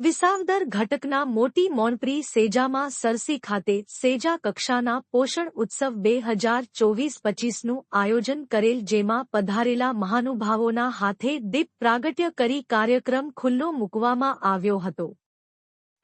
વિસાવદર ઘટકના મોટી મોનપ્રી સેજામાં સરસી ખાતે સેજા કક્ષાના પોષણ ઉત્સવ બે હજાર ચોવીસ પચીસનું આયોજન કરેલ જેમાં પધારેલા મહાનુભાવોના હાથે દીપ પ્રાગટ્ય કરી કાર્યક્રમ ખુલ્લો મૂકવામાં આવ્યો હતો.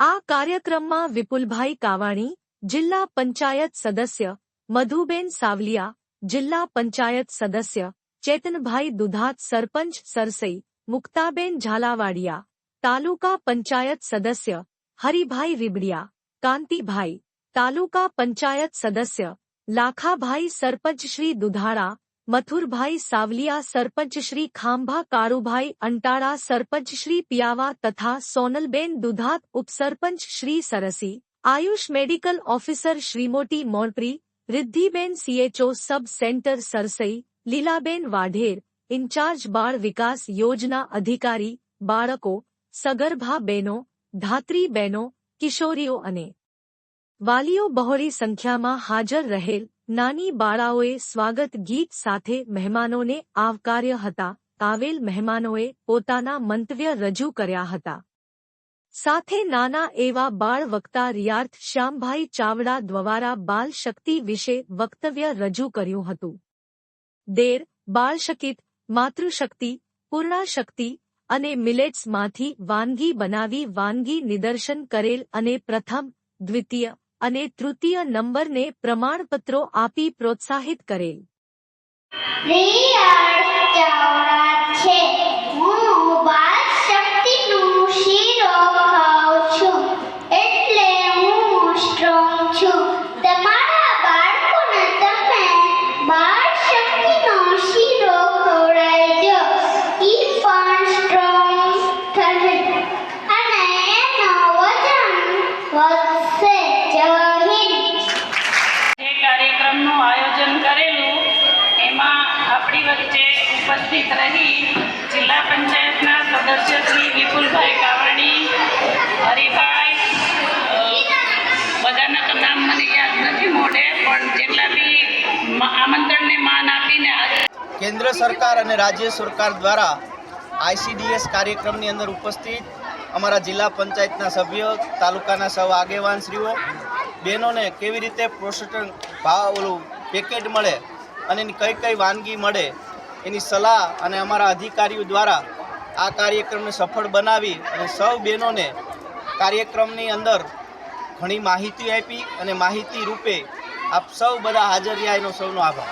આ કાર્યક્રમમાં વિપુલભાઈ કાવાણી, જિલ્લા પંચાયત સદસ્ય મધુબેન સાવલિયા, જિલ્લા પંચાયત સદસ્ય ચેતનભાઈ દુધાત, સરપંચ સરસઈ, મુક્તાબેન ઝાલાવાડિયા तालुका पंचायत सदस्य हरिभाई रिबड़िया कांति भाई तालुका पंचायत सदस्य लाखा भाई सरपंच श्री दुधारा मथुर भाई सावलिया सरपंच श्री खाम्भा कारूभाई अंटारा सरपंच श्री पियावा तथा सोनलबेन दुधात उपसरपंच Shri Sarsi, Ayush medical officer Shrimati Morpari Riddhiben CHO sub centre Sarsai, Lilaben Vadher, incharge बाढ़ विकास योजना अधिकारी बाड़को સગર્ભા બહેનો, ધાત્રી બહેનો, કિશોરીઓ અને વાલીઓ બહોળી સંખ્યામાં હાજર રહેલ નાની બાળાઓએ સ્વાગત ગીત સાથે મહેમાનોને આવકાર્ય હતા. આવેલ મહેમાનોએ પોતાના મંતવ્ય રજૂ કર્યા હતા. સાથે નાના એવા બાળ વક્તા રિયાર્થ શ્યામભાઈ ચાવડા દ્વારા બાલ શક્તિ વિશે વક્તવ્ય રજૂ કર્યું હતું. દેર, બાળશકિત, માતૃશક્તિ, પૂર્ણાશક્તિ અને મિલેટ્સમાંથી વાનગી બનાવી વાનગી નિદર્શન કરેલ અને પ્રથમ, દ્વિતીય અને તૃતીય નંબરને પ્રમાણપત્રો આપી પ્રોત્સાહિત કરેલ. છે. હું ઉપસ્થિત રહી જિલ્લા પંચાયતના સદસ્ય શ્રી વિપુલભાઈ કાવાણી હરિભાઈ બધાના નામ મને યાદ નથી મોઢે, પણ જેટલા બી આમંત્રણને માન આપીને કેન્દ્ર સરકાર અને રાજ્ય સરકાર દ્વારા આઈસીડીએસ કાર્યક્રમની અંદર ઉપસ્થિત અમારા જિલ્લા પંચાયતના સભ્યો, તાલુકાના સૌ આગેવાનશ્રીઓ, બહેનોને કેવી રીતે પોષણ ભાવ પેકેટ મળે અને કઈ કઈ વાનગી મળે એની સલાહ અને અમારા અધિકારીઓ દ્વારા આ કાર્યક્રમને સફળ બનાવી અને સૌ બહેનોને કાર્યક્રમની અંદર ઘણી માહિતી આપી અને માહિતી રૂપે આપ સૌ બધા હાજર રહ્યા એનો સૌનો આભાર.